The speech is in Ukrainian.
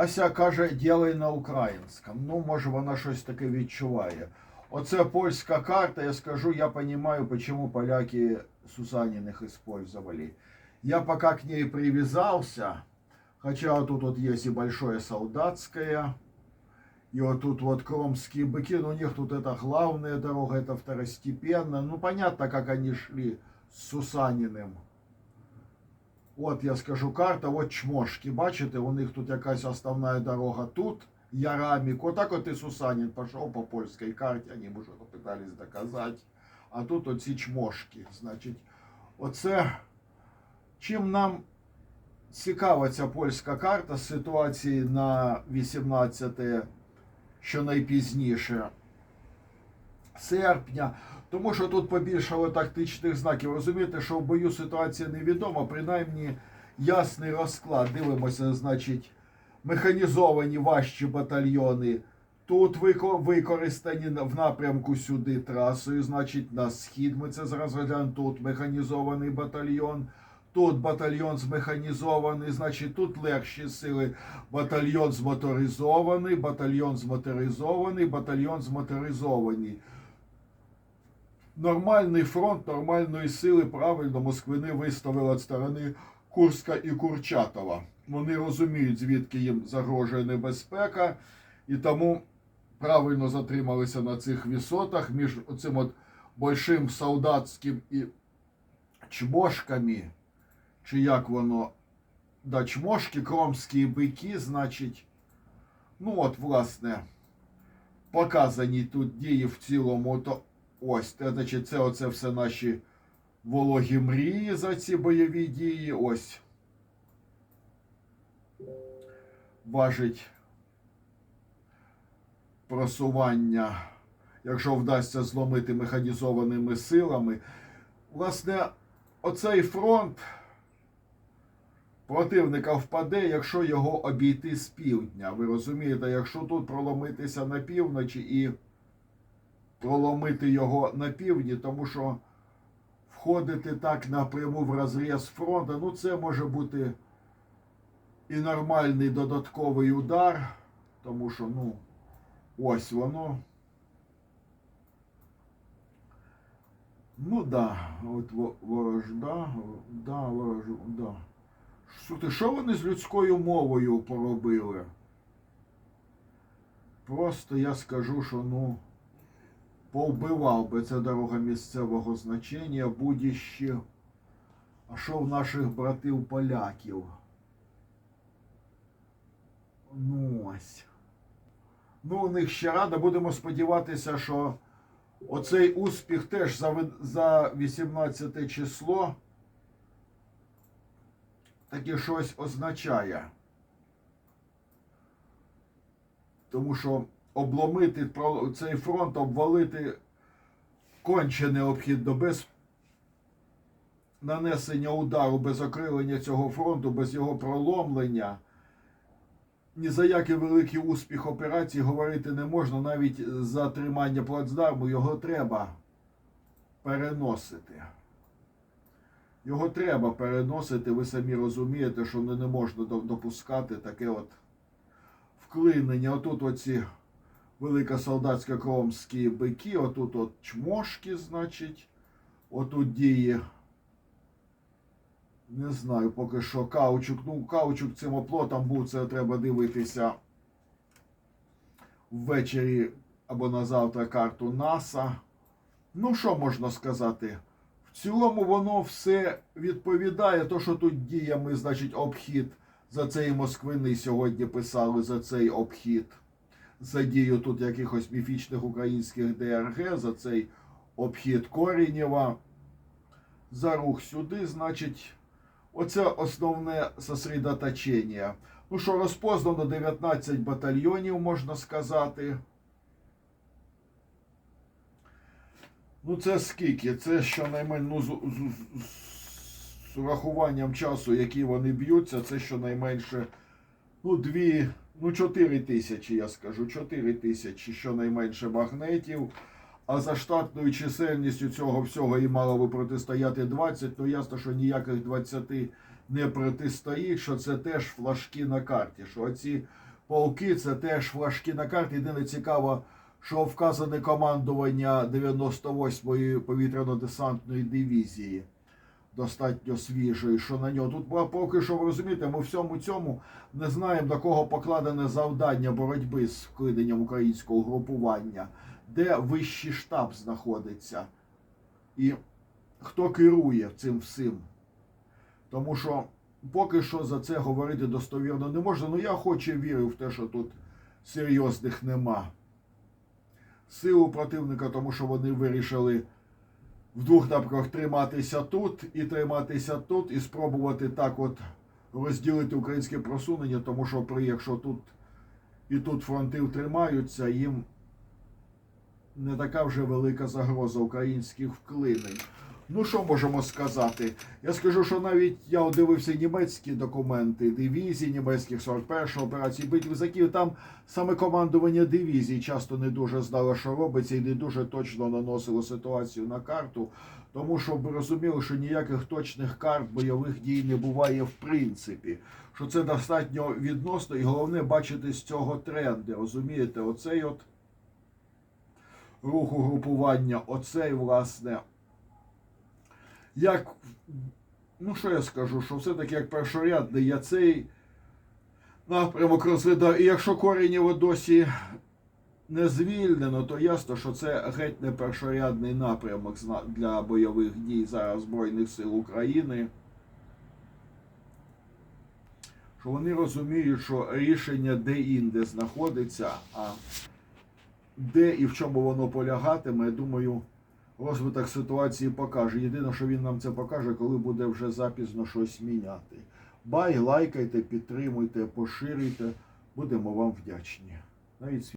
Ася каже, ділай на українському. Ну, може, вона щось таке відчуває. Оце польська карта, я скажу, я понимаю, почему поляки Сусаниных использовали. Я пока к ней привязался, хотя вот тут вот есть и большое солдатское, и вот тут вот кромские быки, но у них тут это главная дорога, это второстепенно. Ну, понятно, как они шли с Сусаниным. От я скажу карта, от чмошки. Бачите, у них тут якась основна дорога тут, Ярамік. Отак от і Сусанін пішов по польській карті, вони б уже пытались доказати. А тут оці чмошки. Значить, оце чим нам цікава ця польська карта з ситуації на 18 що найпізніше серпня. Тому що тут побільшало тактичних знаків. Розумієте, що в бою ситуація невідома, принаймні ясний розклад. Дивимося, значить, механізовані важчі батальйони. Тут використані в напрямку сюди трасою, значить, на схід ми це зараз розглянемо. Тут механізований батальйон. Тут батальйон змеханізований, значить тут легші сили. Батальйон змоторизований, батальйон змоторизований, батальйон змоторизований. Нормальний фронт нормальної сили правильно Москвини виставили від сторони Курська і Курчатова. Вони розуміють, звідки їм загрожує небезпека, і тому правильно затрималися на цих висотах між оцим от большим солдатським і чмошками, чи як воно, да, чмошки, кромські бики, значить, ну от, власне, показані тут дії в цілому, то ось, це, значить, це оце все наші вологі мрії за ці бойові дії. Ось. Важить просування, якщо вдасться зломити механізованими силами. Власне, оцей фронт противника впаде, якщо його обійти з півдня. Ви розумієте, якщо тут проломитися на півночі і проломити його на півдні, тому що входити так напряму в розріз фронту, ну це може бути і нормальний додатковий удар, тому що, ну, ось воно. Ну да, от ворожда, да, ворож, да. Що вони з людською мовою поробили? Просто я скажу, що ну повбивав би це дорога місцевого значення, будь-ще. А що в наших братів поляків? Ну ось. Ну, у них ще рада. Будемо сподіватися, що оцей успіх теж за, за 18 число таки щось означає. Тому що обломити цей фронт, обвалити конче необхідно без нанесення удару, без окрилення цього фронту, без його проломлення. Ні за який великий успіх операції говорити не можна, навіть за тримання плацдарму його треба переносити. Його треба переносити, ви самі розумієте, що не, можна допускати таке от вклинення. Отут оці великосолдатсько кромські бики, отут от чмошки, значить, отут діє. Не знаю, поки що каучук. Ну, каучук цим оплотом був, це треба дивитися ввечері або на завтра карту НАСА. Ну, що можна сказати? В цілому воно все відповідає. То, що тут діями, значить, обхід за цей Москвини сьогодні писали за цей обхід. За дію тут якихось міфічних українських ДРГ, за цей обхід Корінєва. За рух сюди, значить, оце основне сосредоточення. Ну що, розпознано 19 батальйонів, можна сказати. Ну, це скільки? Це щонайменше, ну, з, з, з, з урахуванням часу, який вони б'ються, це щонайменше, ну, дві, ну, 4 тисячі, я скажу, 4 тисячі щонайменше магнетів. А за штатною чисельністю цього всього і мало би протистояти 20, ну ясно, що ніяких 20 не протистоїть, що це теж флажки на карті. Що ці полки, це теж флажки на карті. Єдине цікаво, що вказане командування 98-ї повітряно-десантної дивізії достатньо свіжої, що на нього. Тут бо- поки що ви розумієте, ми всьому цьому не знаємо, до кого покладене завдання боротьби з вкиденням українського групування, де вищий штаб знаходиться, і хто керує цим всім. Тому що поки що за це говорити достовірно не можна. Ну я хоч і вірю в те, що тут серйозних нема. Силу противника, тому що вони вирішили в двох напрямках триматися тут і триматися тут, і спробувати так от розділити українське просунення, тому що при якщо тут і тут фронти тримаються, їм не така вже велика загроза українських вклинень. Ну, що можемо сказати? Я скажу, що навіть я дивився німецькі документи дивізій німецьких 41 операції битви за Київ. Там саме командування дивізій часто не дуже знало, що робиться, і не дуже точно наносило ситуацію на карту. Тому що ви розуміли, що ніяких точних карт бойових дій не буває в принципі. Що це достатньо відносно, і головне бачити з цього тренди. Розумієте, оцей от рух угрупування, оцей, власне, як, ну що я скажу, що все-таки як першорядний я цей напрямок розглядаю. І якщо його досі не звільнено, то ясно, що це геть не першорядний напрямок для бойових дій зараз Збройних сил України. Що вони розуміють, що рішення де-інде знаходиться, а де і в чому воно полягатиме, я думаю, розвиток ситуації покаже. Єдине, що він нам це покаже, коли буде вже запізно щось міняти. Бай, лайкайте, підтримуйте, поширюйте. Будемо вам вдячні. Навіть